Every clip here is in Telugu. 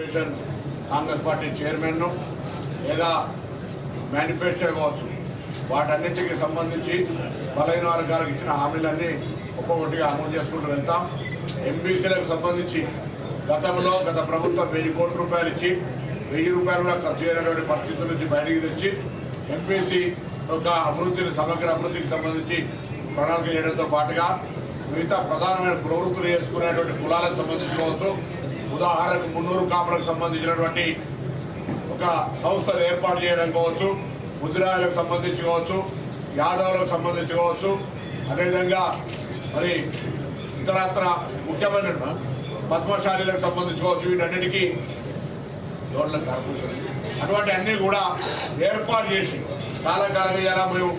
కార్పొరేషన్ కాంగ్రెస్ పార్టీ చైర్మన్ను లేదా మేనిఫెస్టో కావచ్చు. వాటన్నిటికి సంబంధించి బలైన వర్గాలకు ఇచ్చిన హామీలన్నీ ఒక్కొక్కటిగా అమలు చేసుకుంటూ వెళ్తాం. ఎంబీసీలకు సంబంధించి గతంలో గత ప్రభుత్వం వెయ్యి కోట్ల రూపాయలు ఇచ్చి వెయ్యి రూపాయలు కూడా ఖర్చు చేయనటువంటి పరిస్థితుల నుంచి బయటికి తెచ్చి ఎంపీసీ ఒక అభివృద్ధిని సమగ్ర అభివృద్ధికి సంబంధించి ప్రణాళిక చేయడంతో పాటుగా మిగతా ప్రధానమైన ప్రవృత్తులు చేసుకునేటువంటి కులాలకు సంబంధించుకోవచ్చు ఉదాహరణకు మున్నూరు కాపులకు సంబంధించినటువంటి ఒక సంస్థను ఏర్పాటు చేయడం కావచ్చు ముద్రాలకు సంబంధించి కావచ్చు యాదవులకు సంబంధించి కావచ్చు అదేవిధంగా మరి ఇతరత్ర ముఖ్యమైన పద్మశాలీలకు సంబంధించి కావచ్చు వీటన్నిటికీ కార్పొరేషన్. అటువంటి అన్నీ కూడా ఏర్పాటు చేసి కాలకాలం ఇలా మేము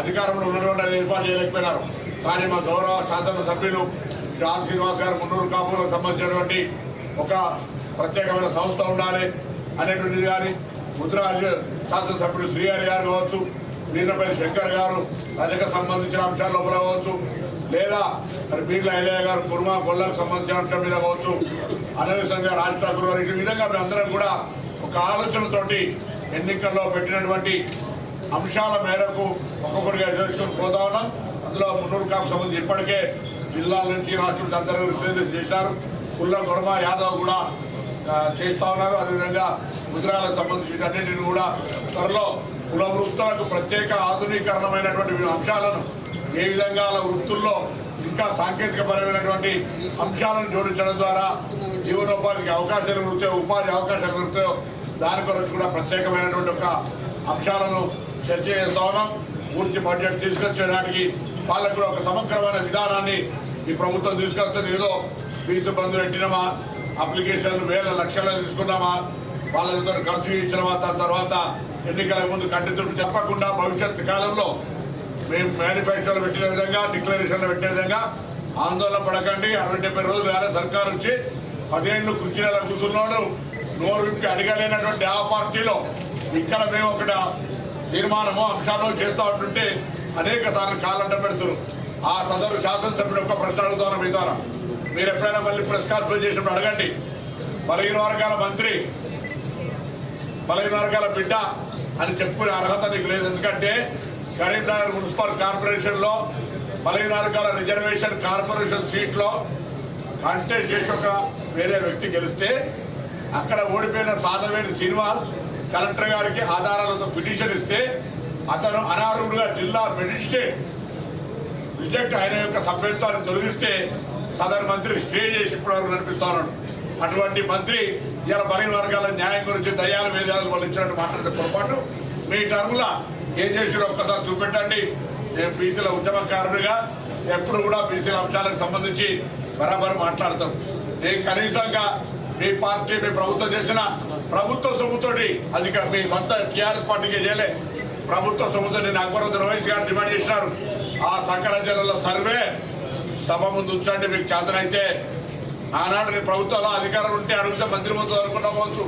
అధికారంలో ఉన్నటువంటి ఏర్పాటు చేయలేకపోయినారు. కానీ మా గౌరవ శాసన సభ్యులు రాజ్ శ్రీనివాస్ గారు మున్నూరు కాపులకు సంబంధించినటువంటి ఒక ప్రత్యేకమైన సంస్థ ఉండాలి అనేటువంటిది కానీ ముద్రాజ్ శాసనసభ్యుడు శ్రీహరి గారు కావచ్చు వీరపల్లి శంకర్ గారు రజకు సంబంధించిన అంశాల లోపల కావచ్చు లేదా మరి బీర్ల ఐలయ్య గారు కుర్మా గొల్లకు సంబంధించిన అంశం మీద కావచ్చు అదేవిధంగా రాజ్ ఠాకూర్ గారు ఈ విధంగా మేమందరం కూడా ఒక ఆలోచనతోటి ఎన్నికల్లో పెట్టినటువంటి అంశాల మేరకు ఒక్కొక్కరిగా చేసుకొని పోతా ఉన్నాం. అందులో మున్నూరు కాపు సంబంధించి ఇప్పటికే జిల్లాల నుంచి రాష్ట్రం అందరూ రిప్రజెంట్ చేశారు. కుల్ల గుర్మ యాదవ్ కూడా చేస్తూ చేస్తా ఉన్నారు. అదేవిధంగా ముద్రాలకు సంబంధించిన అన్నింటిని కూడా త్వరలో కుల వృత్తులకు ప్రత్యేక ఆధునీకరణమైనటువంటి అంశాలను ఏ విధంగా వృత్తుల్లో ఇంకా సాంకేతికపరమైనటువంటి అంశాలను జోడించడం ద్వారా జీవనోపాధికి అవకాశాలు కలుగుతాయో ఉపాధి అవకాశాలు కలుగుతాయో దాని కొరకు కూడా ప్రత్యేకమైనటువంటి ఒక అంశాలను చర్చ చేస్తా ఉన్నాం. పూర్తి బడ్జెట్ తీసుకొచ్చేయడానికి వాళ్ళకు కూడా ఒక సమగ్రమైన విధానాన్ని ఈ ప్రభుత్వం తీసుకొస్తుంది. ఏదో ఫీజు బంధు పెట్టినామా? అప్లికేషన్లు వేల లక్షలు తీసుకున్నామా? వాళ్ళతో ఖర్చు ఇచ్చినమా దాని తర్వాత ఎన్నికల ముందు కంటితుడు చెప్పకుండా భవిష్యత్ కాలంలో మేము మేనిఫెస్టోలో పెట్టిన విధంగా డిక్లరేషన్లో పెట్టిన విధంగా ఆందోళన పడకండి. అరవై డెబ్బై రోజులు కాలే సర్కారు వచ్చి పదిహేను కుర్చీలలో కూర్చున్నాడు నోరు విప్పి అడగలేనటువంటి ఆ పార్టీలో ఇక్కడ మేము ఒకటి తీర్మానము అంశాలు చేస్తూ ఉంటుంటే అనేక సార్లు కాలంటం పెడుతున్నారు. ఆ సదరు శాసనసభ్యుడు ఒక ప్రశ్న అడుగుతాను మీ ద్వారా? మీరు ఎప్పుడైనా మళ్ళీ ప్రెస్ కాన్ఫరెన్స్ చేసినప్పుడు అడగండి. బలహీన వర్గాల మంత్రి బలహీన వర్గాల బిడ్డ అని చెప్పుకునే అర్హత నీకు లేదు. ఎందుకంటే కరీంనగర్ మున్సిపల్ కార్పొరేషన్లో బలహీన వర్గాల రిజర్వేషన్ కార్పొరేషన్ సీట్లో కంటెస్ట్ చేసి ఒక వేరే వ్యక్తి గెలిస్తే అక్కడ ఓడిపోయిన సాధవేని శ్రీనివాస్ కలెక్టర్ గారికి ఆధారాలతో పిటిషన్ ఇస్తే అతను అనార్హుడుగా జిల్లా మెజిస్ట్రేట్ రిజెక్ట్ ఆయన యొక్క సభ్యత్వాన్ని తొలగిస్తే సదరు మంత్రి స్టే చేసి ఇప్పటివరకు నడిపిస్తున్నాడు అటువంటి మంత్రి ఇలా బలహీన వర్గాల న్యాయం గురించి దయాలు వేదాలు వాళ్ళు ఇచ్చినట్టు మాట్లాడే పొరపాటు. మీ టర్ముల ఏం చేసిరో ఒక్కసారి చూపెట్టండి. నేను బీసీల ఉద్యమకారుడిగా ఎప్పుడు కూడా బీసీల అంశాలకు సంబంధించి బరాబర్ మాట్లాడతాం నేను కనీసంగా మీ పార్టీ మీ ప్రభుత్వం చేసిన ప్రభుత్వ సొమ్ముతోటి అది మీ సొంత టీఆర్ఎస్ పార్టీకి చేయలే. ప్రభుత్వ సొమ్ముతో నేను అక్బరుద్దీన్ రోహిత్ గారు డిమాండ్ చేసినారు. ఆ సకల జిల్లాలో సర్వే సభ ముందు ఉంచండి మీకు చేతనైతే. ఆనాడు ప్రభుత్వంలో అధికారం ఉంటే అడిగితే మంత్రి ముందు అనుకున్న పోవచ్చు.